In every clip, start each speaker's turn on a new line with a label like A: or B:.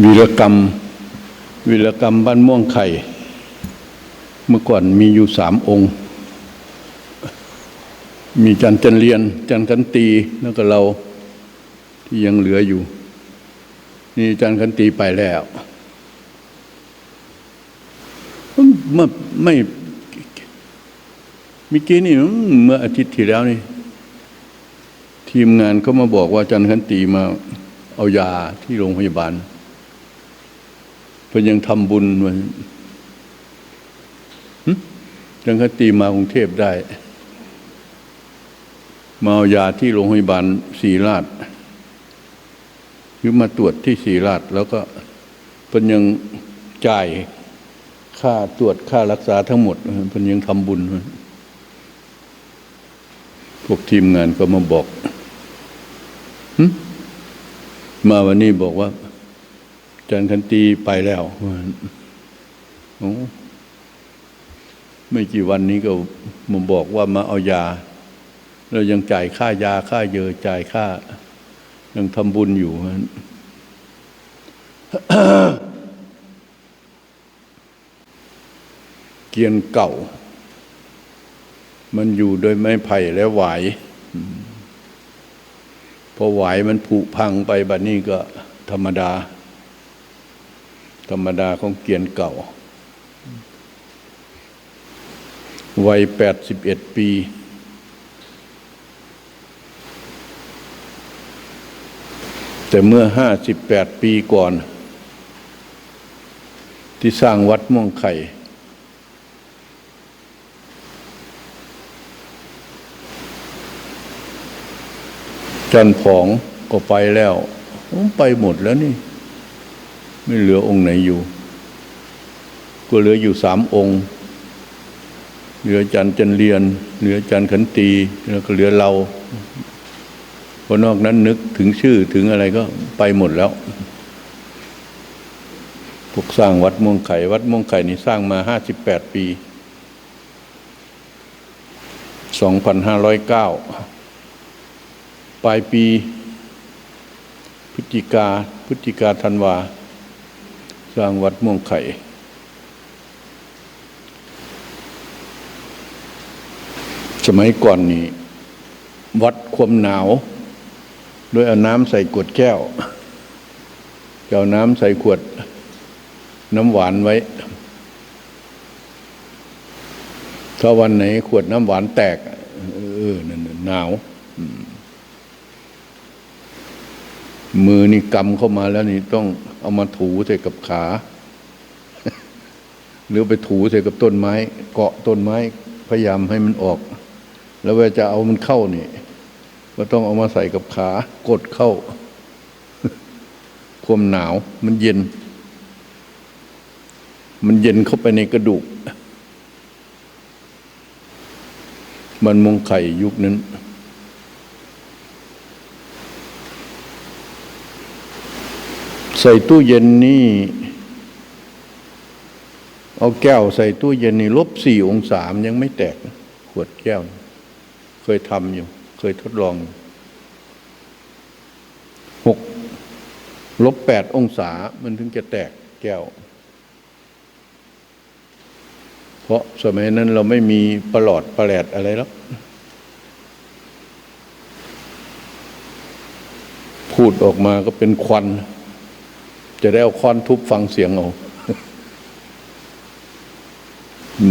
A: วีรกรรม วีรกรรมบ้านม่วงไข่ เมื่อก่อนมีอยู่สามองค์ มีจันจันเรียน จันขันตีแล้วก็เราที่ยังเหลืออยู่ นี่จันขันตีไปแล้วเมื่อไม่มื่อกี้นี่เมื่ออาทิตย์ที่แล้วนี่ ทีมงานเขามาบอกว่าจันขันตีมาเอายาที่โรงพยาบาล พิ่นยังทำบุญมันหึจันขันตีมากรุงเทพได้ มาเอายาที่โรงพยาบาลศรีราชหรือมาตรวจที่ศรีราชแล้วก็เพิ่นยังจ่ายค่าตรวจค่ารักษาทั้งหมดเพิ่นยังทำบุญพวกทีมงานก็มาบอกมาวันนี้บอกว่า จันคันตีไปแล้วไม่กี่วันนี้ก็มาบอกว่ามาเอายา เรายังจ่ายค่ายาค่าเยอจ่ายค่า ยังทำบุญอยู่เกียนเก่า มันอยู่โดยไม้ไผ่และหวายอืมพอหวายมันผุพังไปบัดนี้ก็ธรรมดา ธรรมดาของเกียนเก่า วัยแปดสิบเอ็ดปี แต่เมื่อห้าสิบแปดปีก่อน ที่สร้างวัดม่วงไข่ จันผองก็ไปแล้ว ผมไปหมดแล้วนี่ ไม่เหลือองค์ไหนอยู่ ก็เหลืออยู่สามองค์ เหลือจันจันเรียน เหลือจันขันตีแล้วก็เหลือเราเพราะนอกนั้นนึกถึงชื่อถึงอะไรก็ไปหมดแล้ว พวกสร้างวัดม่วงไข่ วัดม่วงไข่นี่สร้างมาห้าสิบแปดปีสองพันห้าร้อยเก้าปลายปีพฤศจิกาพฤศจิกาธันวา สร้างวัดม่วงไข่ สมัยก่อนนี่ วัดความหนาว ด้วยเอาน้ำใส่ขวดแก้วจะเอาน้ำใส่ขวด น้ำหวานไว้ ถ้าวันไหนขวดน้ำหวานแตก เออนั่นน่ะหนาว อืม มือนี่กำเข้ามาแล้วนี่ต้องเอามาถูใส่กับขา หรือไปถูใส่กับต้นไม้ เกาะต้นไม้พยายามให้มันออก แล้วเวลาจะเอามันเข้านี่ก็ต้องเอามาใส่กับขากดเข้า ความหนาวมันเย็น มันเย็นเข้าไปในกระดูก มันมงไข่ยุคนั้น ใส่ตู้เย็นนี่ เอาแก้วใส่ตู้เย็นนี่ลบสี่องศามนยังไม่แตก ขวดแก้ว เคยทำอยู่ เคยทดลองหกลบแปดองศามันถึงจะแตกแก้ว เพราะสมัยนั้นเราไม่มีประหลอดประแหลดอะไรแล้วพูดออกมาก็เป็นควัน จะได้เอาค้อนทุบฟังเสียงเอา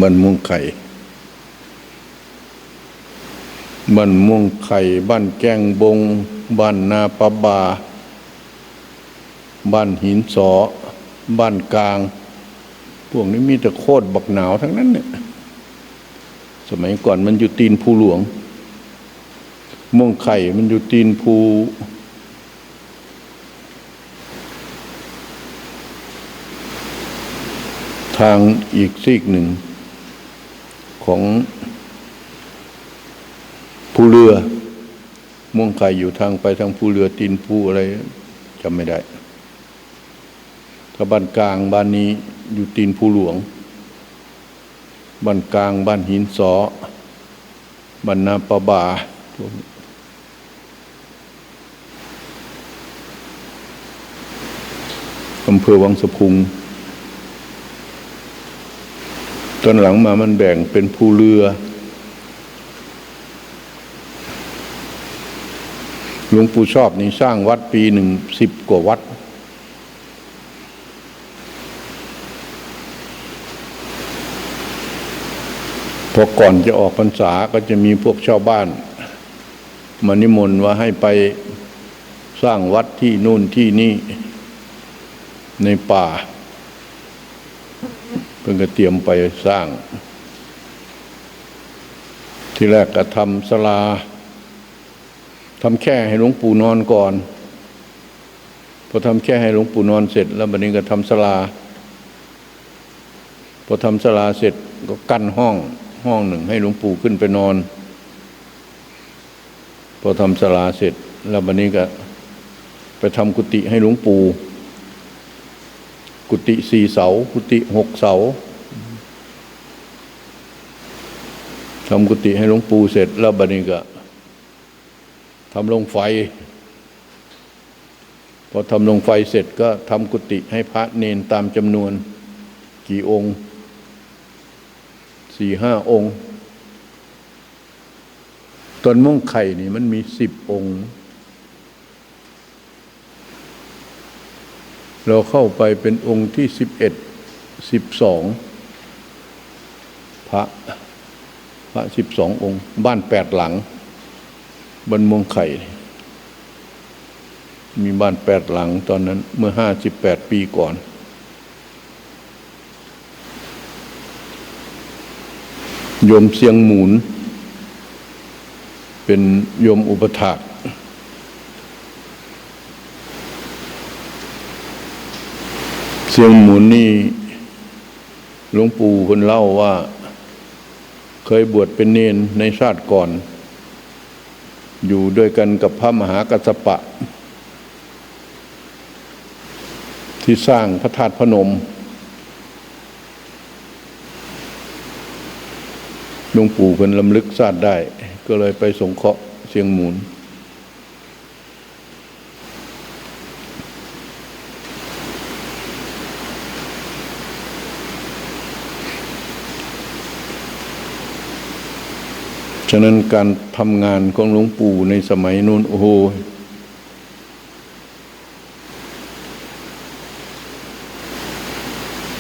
A: มันม่วงไข่บ้านม่วงไข่บ้านแก้งบง บ้านนาปะบา บ้านหินสอ บ้านกลาง พวกนี้มีแต่โคตรบักหนาวทั้งนั้นเนี่ย สมัยก่อนมันอยู่ตีนภูหลวงม่วงไข่มันอยู่ตีนภู ทางอีกซีกหนึ่ง ของภูเรือม่วงไข่อยู่ทางไปทางภูเรือตีนภูอะไรจำไม่ได้ถ้าบ้านกลางบ้านนี้อยู่ตีนภูหลวง บ้านกลางบ้านหินสอบ้านนาปะบาอำเภอวังสะพุง ตอนหลังมามันแบ่งเป็นภูเรือ หลวงปู่ชอบนี่สร้างวัดปีหนึ่งสิบกว่าวัด พอก่อนจะออกพรรษาก็จะมีพวกชาวบ้าน มานิมนต์ว่าให้ไปสร้างวัดที่นู่นที่นี่ในป่า เพิ่งก็เตรียมไปสร้าง ที่แรกก็ทำศาลาทำแค่ให้หลวงปู่นอนก่อนพอทำแค่ให้หลวงปู่นอนเสร็จ แล้วบัดนี้ก็ทำศาลาพอทำศาลาเสร็จก็กั้นห้องห้องหนึ่งให้หลวงปู่ขึ้นไปนอน พอทำศาลาเสร็จ แล้วบัดนี้ก็ ไปทำกุฏิให้หลวงปู่ กุฏิสี่เสา กุฏิหกเสาทำกุฏิให้หลวงปู่เสร็จแล้วบัดนี้ก็ทำลงไฟ พอทำลงไฟเสร็จก็ทำกุฏิให้พระเนนตามจำนวน กี่องค์สี่ห้าองค์ ตอนม่วงไข่นี่มันมีสิบองค์ เราเข้าไปเป็นองค์ที่สิบเอ็ดสิบสองพระพระสิบสององค์ บ้านแปดหลังบนเมวงไข่ มีบ้านแปดหลังตอนนั้นเมื่อห้าสิบแปดปีก่อน โยมเสียงหมุน เป็นโยมอุปถาก เสียงหมุนนี่หลวงปู่คนเล่าว่า เคยบวชเป็นเนนในชาติก่อน อยู่ด้วยกันกับพระมหากัสปะ ที่สร้างพระธาตุพนมหลวงปู่เพิ่นลำลึกชาติได้ ก็เลยไปสงเคราะห์เสียงหมุน ฉะนั้นการทำงานของหลวงปู่ในสมัยนู้นโอ้โห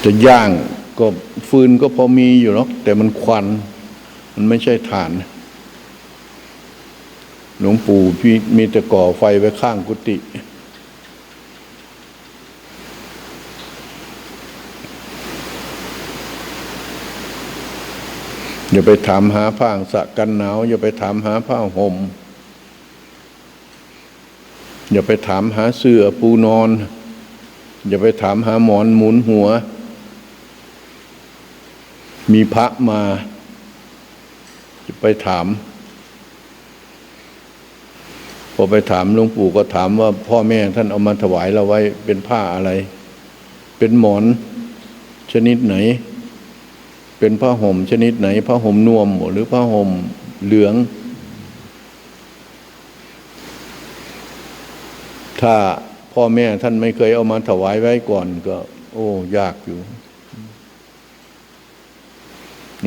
A: จะย่างก็ฟืนก็พอมีอยู่หรอกแต่มันควัน มันไม่ใช่ฐาน หลวงปู่พี่มีแต่ก่อไฟไว้ข้างกุฏิ อย่าไปถามหาผ้าสะกันหนาว อย่าไปถามหาผ้าห่ม อย่าไปถามหาเสื้อปูนอน อย่าไปถามหาหมอนหมุนหัว มีพระมาจะไปถามพอไปถามหลวงปู่ก็ถามว่าพ่อแม่ท่านเอามาถวายเราไว้เป็นผ้าอะไร เป็นหมอนชนิดไหน เป็นผ้าห่มชนิดไหนผ้าห่มนวมหรือผ้าห่มเหลือง ถ้าพ่อแม่ท่านไม่เคยเอามาถวายไว้ก่อนก็ โอ้ ยากอยู่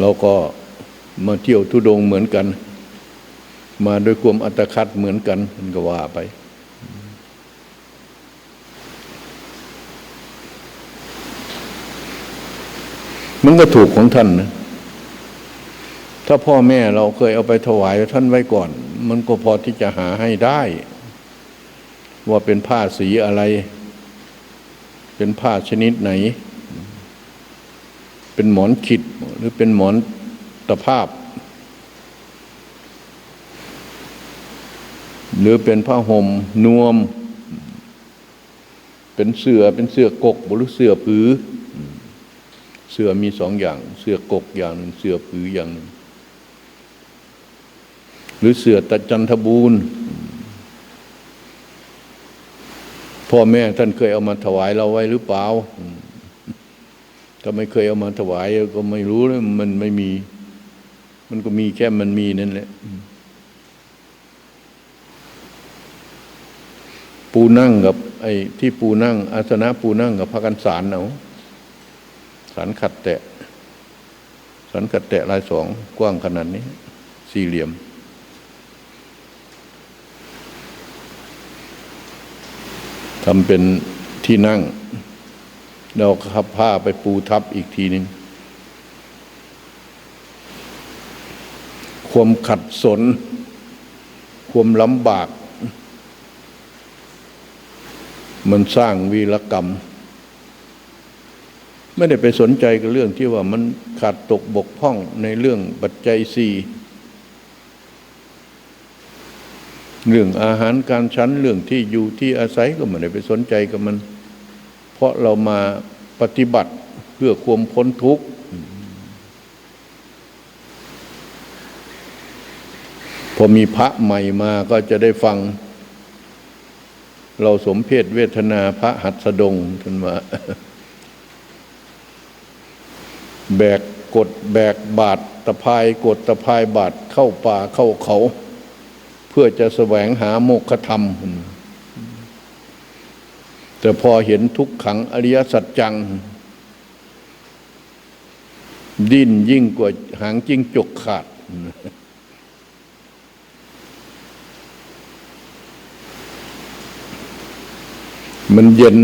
A: เราก็มาเที่ยวทุดงเหมือนกัน มาด้วยความอัตคัดเหมือนกันมันก็ว่าไป มันก็ถูกของท่านนะถ้าพ่อแม่เราเคยเอาไปถวายท่านไว้ก่อน มันก็พอที่จะหาให้ได้ ว่าเป็นผ้าสีอะไร เป็นผ้าชนิดไหน เป็นหมอนขิดหรือเป็นหมอนตะภาพ หรือเป็นผ้าห่มนวม เป็นเสือเป็นเสือกกหรือเสือผือ เสือมีสองอย่าง เสือกกอย่างหนึ่งเสือผืออย่างหนึ่งหรือเสือตะจันทบูรณ์พ่อแม่ท่านเคยเอามาถวายเราไว้หรือเปล่าถ้าไม่เคยเอามาถวายก็ไม่รู้เลยมันไม่มี มันก็มีแค่มันมีนั่นแหละปูนั่งกับ ไอ้ที่ปูนั่ง อาสนะปูนั่งกับพากันสารเอา สารขัดแตะสารขัดแตะลายสองกว้างขนาดนี้ สี่เหลี่ยม ทำเป็นที่นั่ง เราขับผ้าไปปูทับอีกทีหนึ่งความขัดสน ความลำบาก มันสร้างวีรกรรม ไม่ได้ไปสนใจกับเรื่องที่ว่ามันขาดตกบกพร่องในเรื่องปัจจัยสี่เรื่องอาหารการชั้นเรื่องที่อยู่ที่อาศัยก็ไม่ได้ไปสนใจกับมัน เพราะเรามาปฏิบัติเพื่อความพ้นทุกข์พอมีพระใหม่มาก็จะได้ฟัง เราสมเพศเวทนาพระหัสดงท่านมา แบกกดแบกบาทตะพายกดตะพายบาทเข้าป่าเข้าเขา เพื่อจะแสวงหาโมกขธรรม แต่พอเห็นทุกขังอริยสัจจัง ดิ้นยิ่งกว่าหางจิ้งจกขาด มันเย็น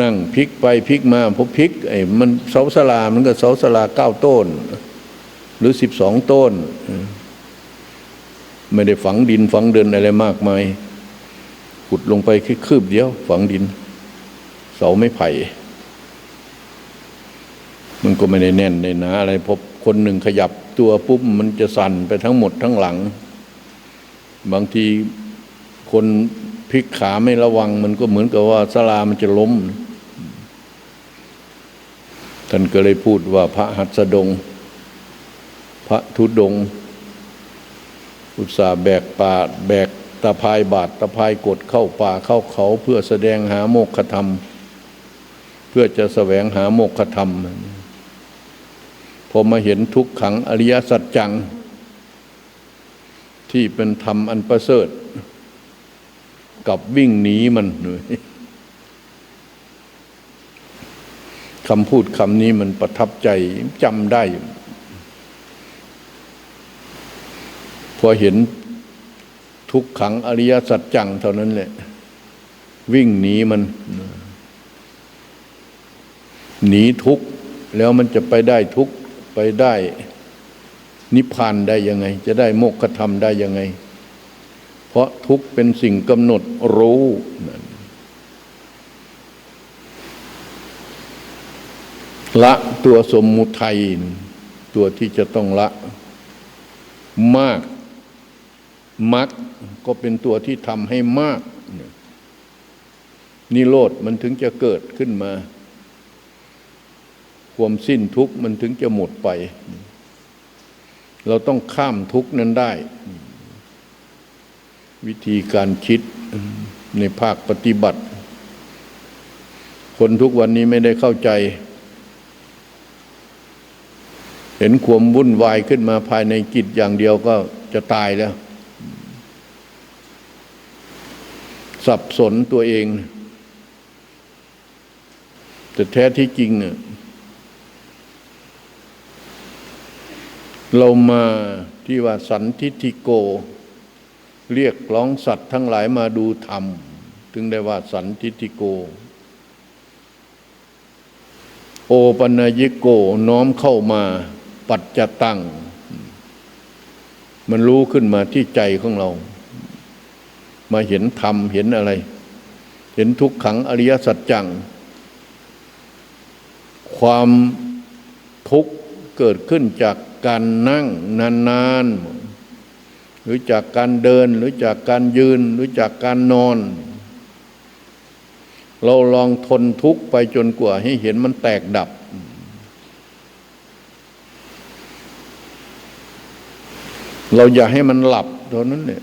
A: นั่งพลิกไปพลิกมาพอพลิกไอ้มันเสาสลามันก็เสาสลาเก้าต้น หรือสิบสองต้น ไม่ได้ฝังดินฝังเดินอะไรมากมายขุดลงไปแค่คืบเดียว ฝังดิน เสาไม่ไผ่มันก็ไม่ได้แน่นในหนาอะไรพบคนหนึ่งขยับตัวปุ๊บมันจะสั่นไปทั้งหมดทั้งหลัง บางทีคน พลิกขาไม่ระวังมันก็เหมือนกับว่าสลามันจะล้ม ท่านก็เลยพูดว่าพระหัสดง พระทุดง อุตสาแบกป่าแบกตะพายบาทตะพายกดเข้าป่าเข้าเขาเพื่อแสดงหาโมกขธรรม เพื่อจะแสวงหาโมกขธรรมพอมาเห็นทุกขังอริยสัจจัง ที่เป็นธรรมอันประเสริฐ กับวิ่งหนีมันคำพูดคำนี้มันประทับใจจำได้ พอเห็นทุกขังอริยสัจจังเท่านั้นแหละ วิ่งหนีมัน หนีทุกแล้วมันจะไปได้ทุกไปได้ นิพพานได้ยังไง จะได้โมกขธรรมได้ยังไง ราะทุกเป็นสิ่งกำหนดรู้ละตัวสมมุทัยตัวที่จะต้องละมากมักก็เป็นตัวที่ทำให้มากนิโรธมันถึงจะเกิดขึ้นมา ความสิ้นทุกข์มันถึงจะหมดไป เราต้องข้ามทุกข์นั้นได้ วิธีการคิดในภาคปฏิบัติ คนทุกวันนี้ไม่ได้เข้าใจ เห็นความวุ่นวายขึ้นมาภายในจิตอย่างเดียวก็จะตายแล้ว สับสนตัวเอง แต่แท้ที่จริงเนี่ยเรามาที่ว่าสันทิฐิโก เรียกร้องสัตว์ทั้งหลายมาดูธรรม ถึงได้ว่าสันทิฐิโก โอปัญญิโกน้อมเข้ามาปัจจตัง มันรู้ขึ้นมาที่ใจของเรา มาเห็นธรรมเห็นอะไร เห็นทุกขังอริยสัจจัง ความทุกข์เกิดขึ้นจากการนั่งนานๆ รือจากการเดินหรือจากการยืนหรือจากการนอน เราลองทนทุกข์ไปจนกว่าให้เห็นมันแตกดับ เราอย่าให้มันหลับเท่านั้นเนี่ย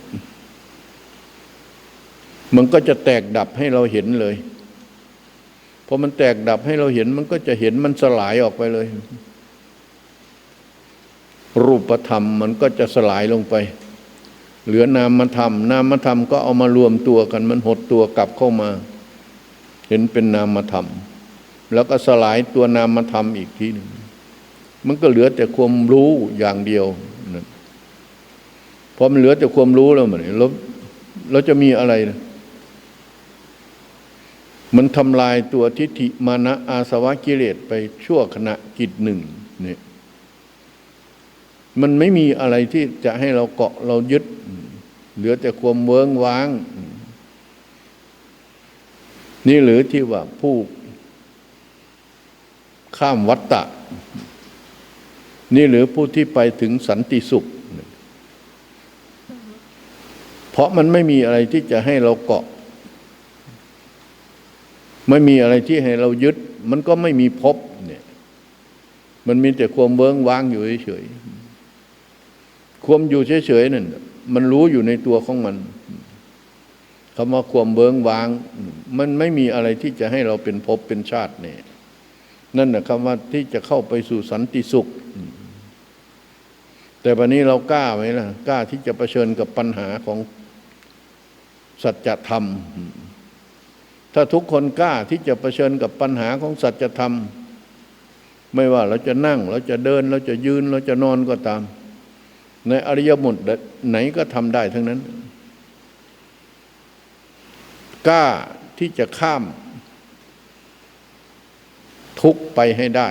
A: มันก็จะแตกดับให้เราเห็นเลยพอมันแตกดับให้เราเห็นมันก็จะเห็นมันสลายออกไปเลย รูปธรรมมันก็จะสลายลงไป เหลือนามธรรม นามธรรมก็เอามารวมตัวกันมันหดตัวกลับเข้ามา เห็นเป็นนามธรรม แล้วก็สลายตัวนามธรรมอีกทีหนึ่งมันก็เหลือแต่ความรู้อย่างเดียวนั่นพอมันเหลือแต่ความรู้แล้วมันเราเราจะมีอะไรนะมันทำลายตัวทิฏฐิมานะอาสวะกิเลสไปชั่วขณะกิจหนึ่งเนี่ยมันไม่มีอะไรที่จะให้เราเกาะเรายึด เหลือแต่ความเวิงว้าง นี่หรือที่ว่าผู้ข้ามวัตตะ นี่หรือผู้ที่ไปถึงสันติสุข เพราะมันไม่มีอะไรที่จะให้เราเกาะ ไม่มีอะไรที่ให้เรายึด มันก็ไม่มีภพเนี่ย มันมีแต่ความเบิ้งว้างอยู่เฉยๆความอยู่เฉยๆนั่น มันรู้อยู่ในตัวของมันคำว่าความเบิงวาง มันไม่มีอะไรที่จะให้เราเป็นภพเป็นชาติเนี่ยนั่นนะคำว่าที่จะเข้าไปสู่สันติสุข แต่วันนี้เรากล้าไหมล่ะ กล้าที่จะะเผชิญกับปัญหาของสัจธรรม ถ้าทุกคนกล้าที่จะะเผชิญกับปัญหาของสัจธรรม ไม่ว่าเราจะนั่ง เราจะเดิน เราจะยืน เราจะนอนก็ตาม ในอริยมรรคไหนก็ทำได้ทั้งนั้น กล้าที่จะข้าม ทุกไปให้ได้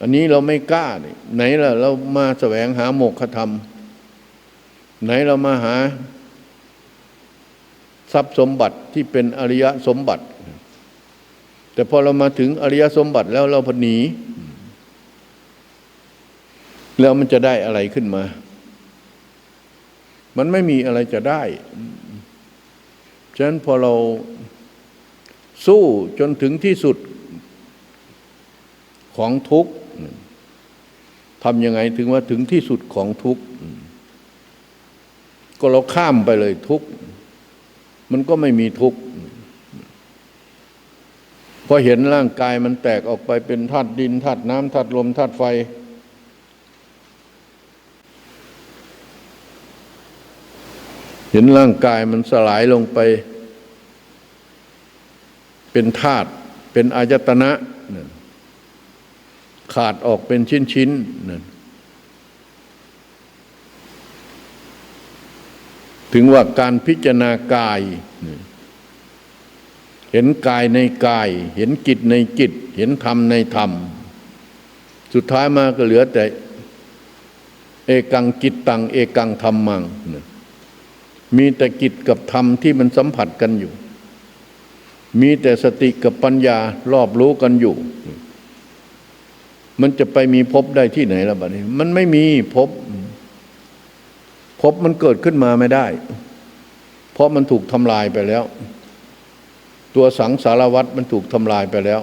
A: อันนี้เราไม่กล้าไหนล่ะ เรามาแสวงหาโมกขธรรม ไหนเรามาหา ทรัพย์สมบัติที่เป็นอริยสมบัติ แต่พอเรามาถึงอริยสมบัติแล้วเราพหนี แล้วมันจะได้อะไรขึ้นมา มันไม่มีอะไรจะได้ ฉะนั้นพอเราสู้จนถึงที่สุดของทุกข์ทำยังไงถึงว่าถึงที่สุดของทุกข์ก็เราข้ามไปเลยทุกข์มันก็ไม่มีทุกข์พอเห็นร่างกายมันแตกออกไปเป็นธาตุดินธาตุน้ำธาตุลมธาตุไฟ เห็นร่างกายมันสลายลงไป เป็นธาตุเป็นอายตนะขาดออกเป็นชิ้นๆนั่นถึงว่าการพิจารณากาย เห็นกายในกาย เห็นจิตในจิต เห็นธรรมในธรรม สุดท้ายมาก็เหลือแต่ เอกังจิตตัง เอกังธรรมัง มีแต่จิตกับธรรมที่มันสัมผัสกันอยู่ มีแต่สติกับปัญญารอบรู้กันอยู่ มันจะไปมีภพได้ที่ไหนล่ะบัดนี้ มันไม่มีพภพบมันเกิดขึ้นมาไม่ได้ เพราะมันถูกทำลายไปแล้ว ตัวสังสารวัตรมันถูกทำลายไปแล้ว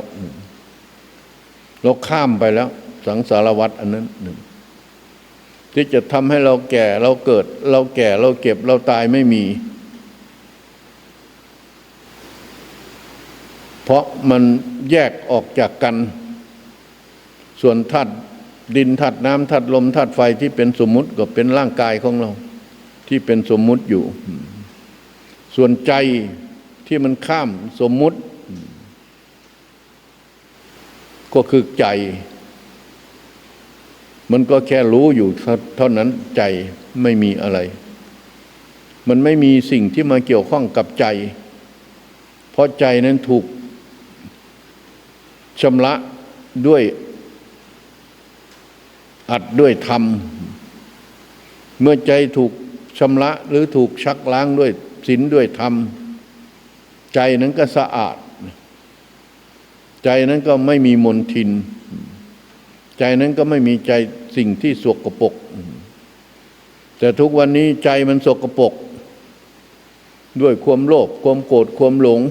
A: เราข้ามไปแล้ว สังสารวัตรอันนั้นหนึ่ง ที่จะทำให้เราแก่เราเกิด เราแก่เราเก็บเราตายไม่มี เพราะมันแยกออกจากกัน ส่วนธาตุดินธาตุน้ำธาตุลมธาตุไฟที่เป็นสมมุติก็เป็นร่างกายของเรา ที่เป็นสมมุติอยู่ ส่วนใจที่มันข้ามสมมุติ ก็คือใจ มันก็แค่รู้อยู่เท่านั้นใจไม่มีอะไร มันไม่มีสิ่งที่มาเกี่ยวข้องกับใจ เพราะใจนั้นถูกชำระด้วยอัดด้วยธรรม เมื่อใจถูกชำระหรือถูกชักล้างด้วยศีลด้วยธรรม ใจนั้นก็สะอาด ใจนั้นก็ไม่มีมนทิน ใจนั้นก็ไม่มีใจสิ่งที่สกปรกแต่ทุกวันนี้ใจมันสกปรกด้วยความโลภความโกรธความหลง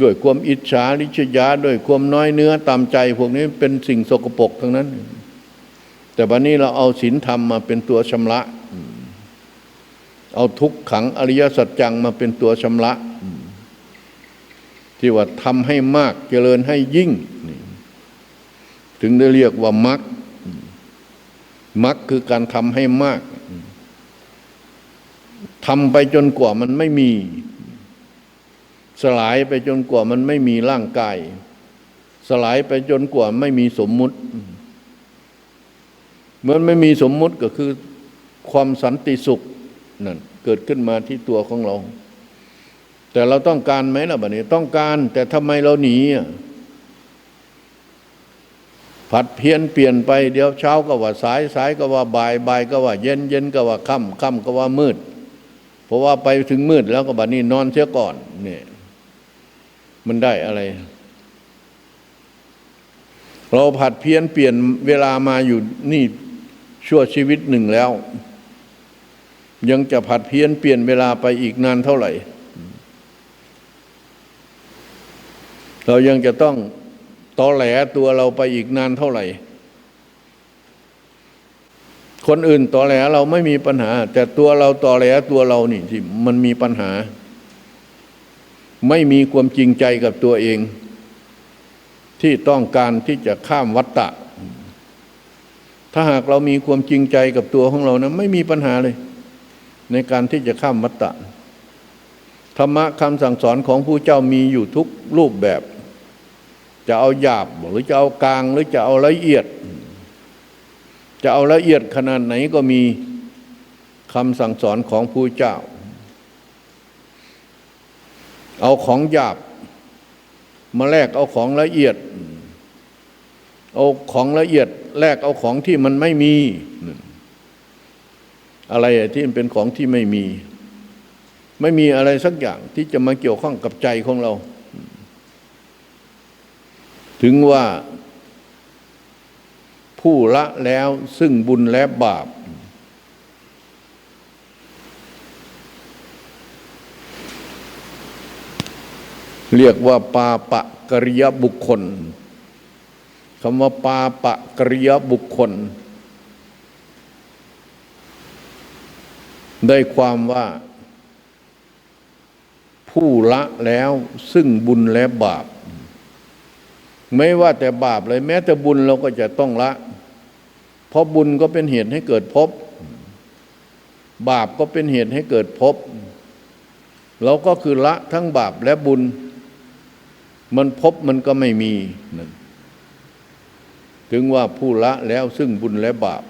A: ด้วยความอิจฉาริษยาด้วยความน้อยเนื้อตามใจ พวกนี้เป็นสิ่งสกปรกทั้งนั้น แต่วันนี้เราเอาศีลธรรมมาเป็นตัวชำระ เอาทุกขังอริยสัจจังมาเป็นตัวชำระ ที่ว่าทำให้มากเจริญให้ยิ่ง ถึงได้เรียกว่ามรรคมักคือการทำให้มากทำไปจนกว่ามันไม่มี สลายไปจนกว่ามันไม่มีร่างกาย สลายไปจนกว่าไม่มีสมมุติเมื่อไม่มีสมมุติก็คือความสันติสุขนั่นเกิดขึ้นมาที่ตัวของเรา แต่เราต้องการไหมล่ะบัดนี้ ต้องการ แต่ทำไมเราหนีอะ ผัดเพี้ยนเปลี่ยนไปเดี๋ยวเช้าก็ว่าสายสายก็ว่าบ่ายบ่ายก็ว่าเย็นเย็นก็ว่าค่ำค่ำก็ว่ามืด เพราะว่าไปถึงมืดแล้วก็บัดนี้นอนเสียก่อนเนี่ยมันได้อะไร เราผัดเพี้ยนเปลี่ยนเวลามาอยู่นี่ชั่วชีวิตหนึ่งแล้ว ยังจะผัดเพี้ยนเปลี่ยนเวลาไปอีกนานเท่าไหร่ เรายังจะต้อง ตอแหลตัวเราไปอีกนานเท่าไหร่ คนอื่นตอแหลเราไม่มีปัญหา แต่ตัวเราตอแหลตัวเรานี่ที่มันมีปัญหา ไม่มีความจริงใจกับตัวเอง ที่ต้องการที่จะข้ามวัฏฏะ ถ้าหากเรามีความจริงใจกับตัวของเรานะไม่มีปัญหาเลย ในการที่จะข้ามวัฏฏะธรรมะคำสั่งสอนของผู้เจ้ามีอยู่ทุกรูปแบบ จะเอาหยาบหรือจะเอากลางหรือจะเอาละเอียด จะเอาละเอียดขนาดไหนก็มีคำสั่งสอนของผู้เจ้า เอาของหยาบ มาแลกเอาของละเอียด เอาของละเอียดแลกเอาของที่มันไม่มี อะไรที่มันเป็นของที่ไม่มี ไม่มีอะไรสักอย่างที่จะมาเกี่ยวข้องกับใจของเรา ถึงว่า ผู้ละแล้วซึ่งบุญและบาป เรียกว่าปาปะกริยบุคคลคำว่าปาปะกริยบุคคล ได้ความว่า ผู้ละแล้วซึ่งบุญและบาป ไม่ว่าแต่บาปเลยแม้แต่บุญเราก็จะต้องละ เพราะบุญก็เป็นเหตุให้เกิดภพบาปก็เป็นเหตุให้เกิดภพเราก็คือละทั้งบาปและบุญ มันพบมันก็ไม่มีถึงว่าผู้ละแล้วซึ่งบุญและบาป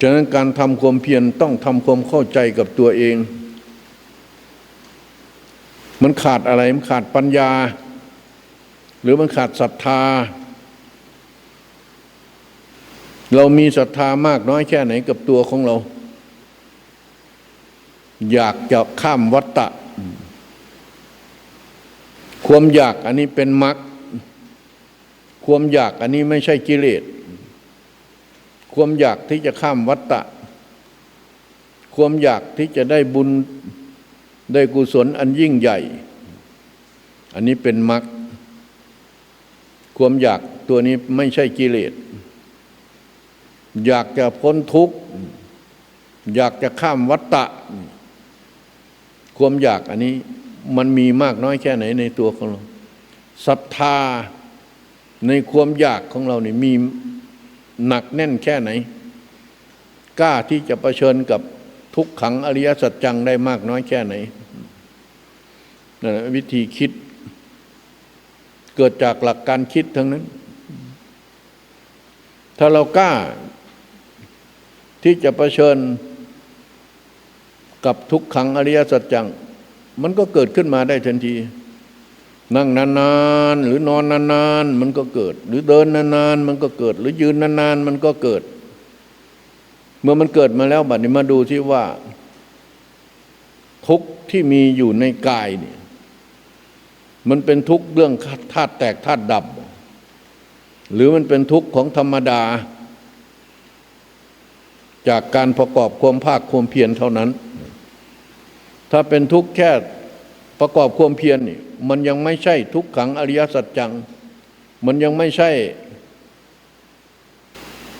A: ฉะนั้นการทำความเพียรต้องทำความเข้าใจกับตัวเอง มันขาดอะไร มันขาดปัญญา หรือมันขาดศรัทธา เรามีศรัทธามากน้อยแค่ไหนกับตัวของเรา อยากจะข้ามวัฏฏะความอยากอันนี้เป็นมรรคความอยากอันนี้ไม่ใช่กิเลส ความอยากที่จะข้ามวัฏฏะความอยากที่จะได้บุญ ได้กุศลอันยิ่งใหญ่ อันนี้เป็นมรรคความอยากตัวนี้ไม่ใช่กิเลส อยากจะพ้นทุกข์ อยากจะข้ามวัฏฏะ ความอยากอันนี้มันมีมากน้อยแค่ไหนในตัวของเราศรัทธาในความอยากของเรานี่มีหนักแน่นแค่ไหน กล้าที่จะะเผชิญกับทุกขังอริยสัจจังได้มากน้อยแค่ไหน นั่นวิธีคิด เกิดจากหลักการคิดทั้งนั้น ถ้าเรากล้า ที่จะะเผชิญกับทุกขังอริยสัจจัง มันก็เกิดขึ้นมาได้ทันที นั่งนานๆหรือนอนนานๆมันก็เกิด หรือเดินนานๆมันก็เกิด หรือยืนนานๆมันก็เกิด เมื่อมันเกิดมาแล้วบัดนี้มาดูที่ว่า ทุกที่มีอยู่ในกายเนี่ย มันเป็นทุกข์เรื่องธาตุแตกธาตุดับ หรือมันเป็นทุกข์ของธรรมดา จากการประกอบความภาคความเพียรเท่านั้น ถ้าเป็นทุกข์แค่ประกอบความเพียรนี่มันยังไม่ใช่ทุกขังอริยสัจจัง มันยังไม่ใช่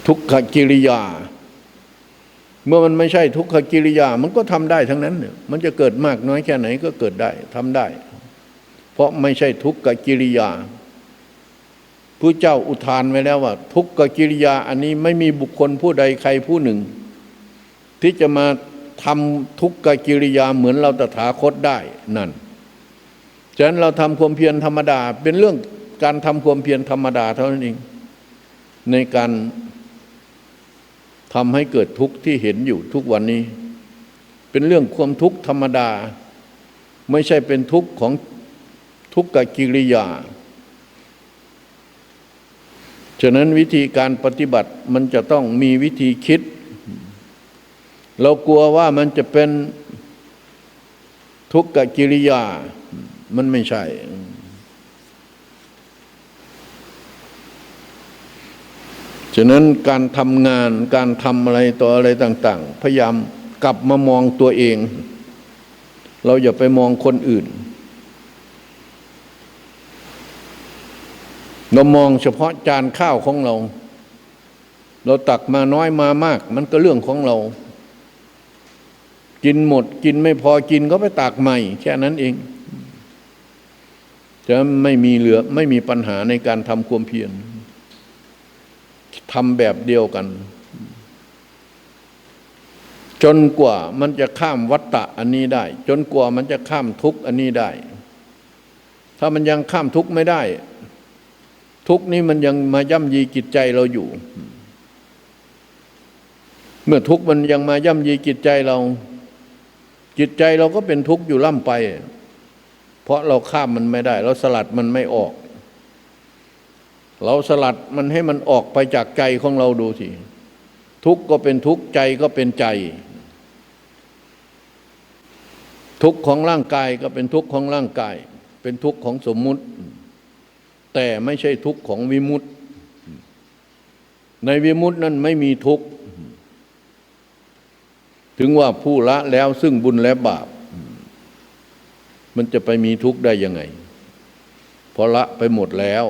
A: ทุกขกิริยา เมื่อมันไม่ใช่ทุกขกิริยา มันก็ทำได้ทั้งนั้นเนี่ยมันจะเกิดมากน้อยแค่ไหนก็เกิดได้ทำได้ เพราะไม่ใช่ทุกขกิริยาผู้เจ้าอุทานไว้แล้วว่า ทุกขกิริยาอันนี้ไม่มีบุคคลผู้ใดใครผู้หนึ่ง ที่จะมาทำทุกขกิริยาเหมือนเราตถาคตได้นั่นฉะนั้นเราทำความเพียรธรรมดา เป็นเรื่องการทำความเพียรธรรมดาเท่านั้นเองในการทำให้เกิดทุกข์ที่เห็นอยู่ทุกวันนี้ เป็นเรื่องความทุกข์ธรรมดา ไม่ใช่เป็นทุกข์ของ ทุกขกิริยา ฉะนั้นวิธีการปฏิบัติมันจะต้องมีวิธีคิด เรากลัวว่ามันจะเป็นทุกขกิริยา มันไม่ใช่ ฉะนั้นการทำงานการทำอะไรต่ออะไรต่าง ๆ พยายามกลับมามองตัวเอง เราอย่าไปมองคนอื่น เรามองเฉพาะจานข้าวของเรา เราตักมาน้อยมามาก มันก็เรื่องของเรา กินหมดกินไม่พอกินก็ไปตักใหม่ แค่นั้นเอง จะไม่มีเหลือไม่มีปัญหาในการทำความเพียรทำแบบเดียวกัน จนกว่ามันจะข้ามวัฏฏะอันนี้ได้ จนกว่ามันจะข้ามทุกข์อันนี้ได้ ถ้ามันยังข้ามทุกข์ไม่ได้ ทุกนี้มันยังมาย่ำยีจิตใจเราอยู่ เมื่อทุกมันยังมาย่ำยีจิตใจเรา จิตใจเราก็เป็นทุกข์อยู่ล่ำไป เพราะเราข้ามมันไม่ได้ เราสลัดมันไม่ออก เราสลัดมันให้มันออกไปจากใจของเราดูสิทุกข์ก็เป็นทุกข์ใจก็เป็นใจ ทุกข์ของร่างกายก็เป็นทุกข์ของร่างกาย เป็นทุกข์ของสมมุติ แต่ไม่ใช่ทุกข์ของวิมุตติ ในวิมุตตินั้นไม่มีทุกข์ ถึงว่าผู้ละแล้วซึ่งบุญและบาป มันจะไปมีทุกข์ได้ยังไง เพราะละไปหมดแล้ว